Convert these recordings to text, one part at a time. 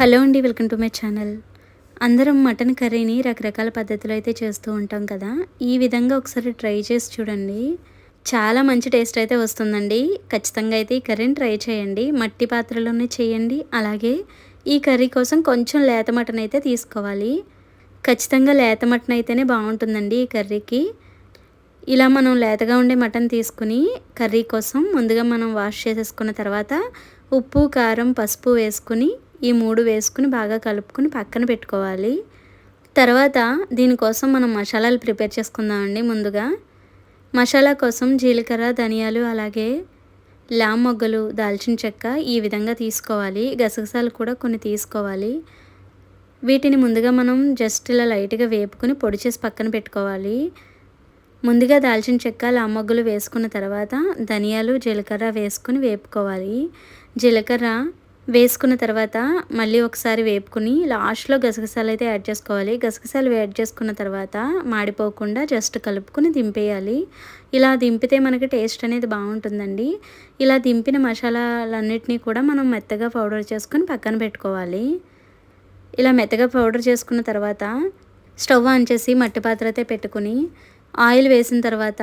Hello అండి welcome to my channel. అందరం mutton కర్రీని రకరకాల పద్ధతిలో అయితే చేస్తూ ఉంటాం కదా. ఈ విధంగా ఒకసారి ట్రై చేసి చూడండి. చాలా మంచి టేస్ట్ అయితే వస్తుందండి. ఖచ్చితంగా అయితే ఈ కర్రీని ట్రై చేయండి. మట్టి పాత్రలోనే చేయండి. అలాగే ఈ కర్రీ కోసం కొంచెం లేత మటన్ అయితే తీసుకోవాలి. ఖచ్చితంగా లేత మటన్ అయితేనే బాగుంటుందండి ఈ కర్రీకి. ఇలా మనం లేతగా ఉండే మటన్ తీసుకుని కర్రీ కోసం ముందుగా మనం వాష్ చేసేసుకున్న తర్వాత ఉప్పు కారం పసుపు వేసుకుని ఈ మూడు వేసుకుని బాగా కలుపుకుని పక్కన పెట్టుకోవాలి. తర్వాత దీనికోసం మనం మసాలాలు ప్రిపేర్ చేసుకుందామండి ముందుగా. మసాలా కోసం జీలకర్ర ధనియాలు అలాగే లామ్ మొగ్గలు దాల్చిన చెక్క ఈ విధంగా తీసుకోవాలి. గసగసాలు కూడా కొన్ని తీసుకోవాలి. వీటిని ముందుగా మనం జస్ట్ ఇలా లైట్గా వేపుకొని పొడి చేసి పక్కన పెట్టుకోవాలి. ముందుగా దాల్చిన చెక్క లామొగ్గులు వేసుకున్న తర్వాత ధనియాలు జీలకర్ర వేసుకుని వేపుకోవాలి. జీలకర్ర వేసుకున్న తర్వాత మళ్ళీ ఒకసారి వేపుకుని లాస్ట్లో గసగసాలు అయితే యాడ్ చేసుకోవాలి. గసగసాలు యాడ్ చేసుకున్న తర్వాత మాడిపోకుండా జస్ట్ కలుపుకొని దింపేయాలి. ఇలా దింపితే మనకి టేస్ట్ అనేది బాగుంటుందండి. ఇలా దింపిన మసాలాలన్నిటినీ కూడా మనం మెత్తగా పౌడర్ చేసుకుని పక్కన పెట్టుకోవాలి. ఇలా మెత్తగా పౌడర్ చేసుకున్న తర్వాత స్టవ్ ఆన్ చేసి మట్టి పాత్ర అయితే పెట్టుకుని ఆయిల్ వేసిన తర్వాత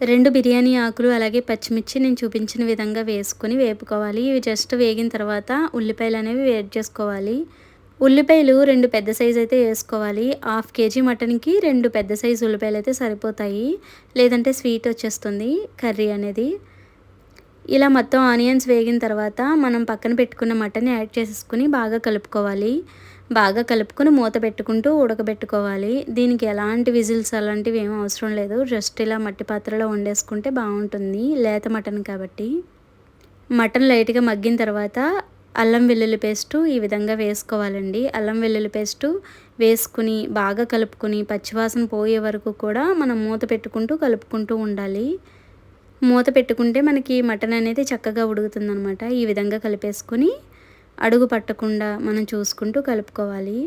రెండు బిర్యానీ ఆకులు అలాగే పచ్చిమిర్చి నేను చూపించిన విధంగా వేసుకొని వేపుకోవాలి. ఇవి జస్ట్ వేగిన తర్వాత ఉల్లిపాయలు అనేవి వేడి చేసుకోవాలి. ఉల్లిపాయలు రెండు పెద్ద సైజు అయితే వేసుకోవాలి. హాఫ్ కేజీ మటన్కి రెండు పెద్ద సైజు ఉల్లిపాయలు అయితే సరిపోతాయి. లేదంటే స్వీట్ వచ్చేస్తుంది కర్రీ అనేది. ఇలా మొత్తం ఆనియన్స్ వేగిన తర్వాత మనం పక్కన పెట్టుకున్న మటన్ యాడ్ చేసేసుకుని బాగా కలుపుకోవాలి. బాగా కలుపుకొని మూత పెట్టుకుంటూ ఉడకబెట్టుకోవాలి. దీనికి ఎలాంటి విజిల్స్ అలాంటివి ఏమీ అవసరం లేదు. జస్ట్ ఇలా మట్టి పాత్రలో వండేసుకుంటే బాగుంటుంది. లేత మటన్ కాబట్టి. మటన్ లైట్గా మగ్గిన తర్వాత అల్లం వెల్లుల్లి పేస్టు ఈ విధంగా వేసుకోవాలండి. అల్లం వెల్లుల్లి పేస్టు వేసుకుని బాగా కలుపుకొని పచ్చివాసన పోయే వరకు కూడా మనం మూత పెట్టుకుంటూ కలుపుకుంటూ ఉండాలి. మూత పెట్టుకుంటే మనకి మటన్ అనేది చక్కగా ఉడుకుతుందనమాట ఈ విధంగా కలిపేసుకొని అడుగు పట్టకుండా మనం చూసుకుంటూ కలుపుకోవాలి.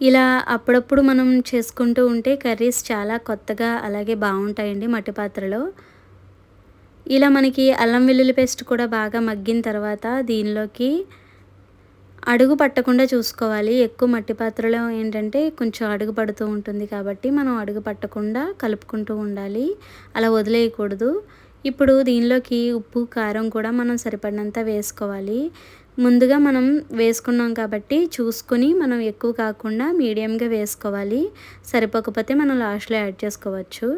ఇలా అప్పుడప్పుడు మనం చేసుకుంటూ ఉంటే కర్రీస్ చాలా కొత్తగా అలాగే బాగుంటాయండి మట్టి పాత్రలో. ఇలా మనకి అల్లం వెల్లుల్లి పేస్ట్ కూడా బాగా మగ్గిన తర్వాత దీనిలోకి అడుగు పట్టకుండా చూసుకోవాలి. ఎక్కువ మట్టి పాత్రలో ఏంటంటే కొంచెం అడుగు పడుతూ ఉంటుంది కాబట్టి మనం అడుగు పట్టకుండా కలుపుకుంటూ ఉండాలి. అలా వదిలేయకూడదు. ఇప్పుడు దీనిలోకి ఉప్పు కారం కూడా మనం సరిపడినంత వేసుకోవాలి. ముందుగా మనం వేసుకున్నాం కాబట్టి చూసుకొని మనం ఎక్కువ కాకుండా మీడియంగా వేసుకోవాలి. సరిపోకపోతే మనం లాస్ట్లో యాడ్ చేసుకోవచ్చు.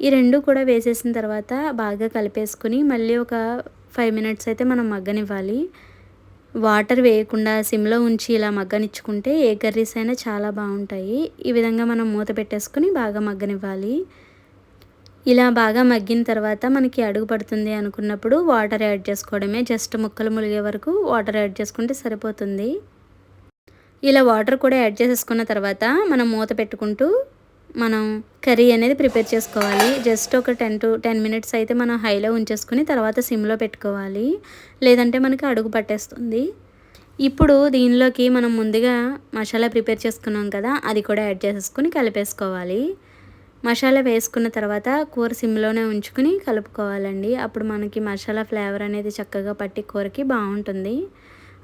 ఈ రెండు కూడా వేసేసిన తర్వాత బాగా కలిపేసుకుని మళ్ళీ ఒక ఫైవ్ మినిట్స్ అయితే మనం మగ్గనివ్వాలి. వాటర్ వేయకుండా సిమ్లో ఉంచి ఇలా మగ్గనిచ్చుకుంటే ఏ కర్రీస్ అయినా చాలా బాగుంటాయి. ఈ విధంగా మనం మూత పెట్టేసుకుని బాగా మగ్గనివ్వాలి. ఇలా బాగా మగ్గిన తర్వాత మనకి అడుగు పడుతుంది అనుకున్నప్పుడు వాటర్ యాడ్ చేసుకోవడమే. జస్ట్ ముక్కలు ములిగే వరకు వాటర్ యాడ్ చేసుకుంటే సరిపోతుంది. ఇలా వాటర్ కూడా యాడ్ చేసేసుకున్న తర్వాత మనం మూత పెట్టుకుంటూ మనం కర్రీ అనేది ప్రిపేర్ చేసుకోవాలి. జస్ట్ ఒక టెన్ టు టెన్ మినిట్స్ అయితే మనం హైలో ఉంచేసుకుని తర్వాత సిమ్లో పెట్టుకోవాలి. లేదంటే మనకి అడుగు పట్టేస్తుంది. ఇప్పుడు దీనిలోకి మనం ముందుగా మసాలా ప్రిపేర్ చేసుకున్నాం కదా అది కూడా యాడ్ చేసేసుకుని కలిపేసుకోవాలి. మసాలా వేసుకున్న తర్వాత కూర సిమ్లోనే ఉంచుకుని కలుపుకోవాలండి. అప్పుడు మనకి మసాలా ఫ్లేవర్ అనేది చక్కగా పట్టి కూరకి బాగుంటుంది.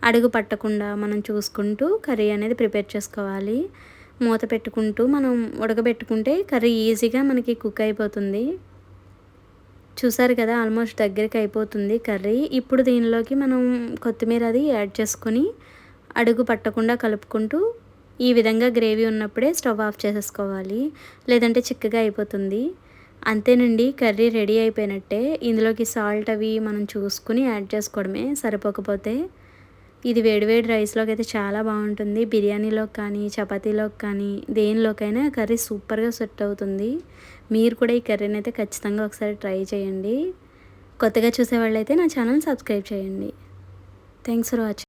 అడుగు పట్టకుండా మనం చూసుకుంటూ కర్రీ అనేది ప్రిపేర్ చేసుకోవాలి. మూత పెట్టుకుంటూ మనం ఉడకబెట్టుకుంటే కర్రీ ఈజీగా మనకి కుక్ అయిపోతుంది. చూసారు కదా ఆల్మోస్ట్ దగ్గరికి అయిపోతుంది కర్రీ. ఇప్పుడు దీనిలోకి మనం కొత్తిమీర అది యాడ్ చేసుకొని అడుగు పట్టకుండా కలుపుకుంటూ ఈ విధంగా గ్రేవీ ఉన్నప్పుడే స్టవ్ ఆఫ్ చేసేసుకోవాలి. లేదంటే చిక్కగా అయిపోతుంది. అంతేనండి కర్రీ రెడీ అయిపోయినట్టే. ఇందులోకి సాల్ట్ అవి మనం చూసుకుని యాడ్ చేసుకోవడమే సరిపోకపోతే ఇది వేడివేడి రైస్లోకి అయితే చాలా బాగుంటుంది. బిర్యానీలోకి కానీ చపాతీలోకి కానీ దేనిలోకైనా కర్రీ సూపర్గా సెట్ అవుతుంది. మీరు కూడా ఈ కర్రీని అయితే ఖచ్చితంగా ఒకసారి ట్రై చేయండి. కొత్తగా చూసేవాళ్ళైతే నా ఛానల్ సబ్స్క్రైబ్ చేయండి. Thanks for watching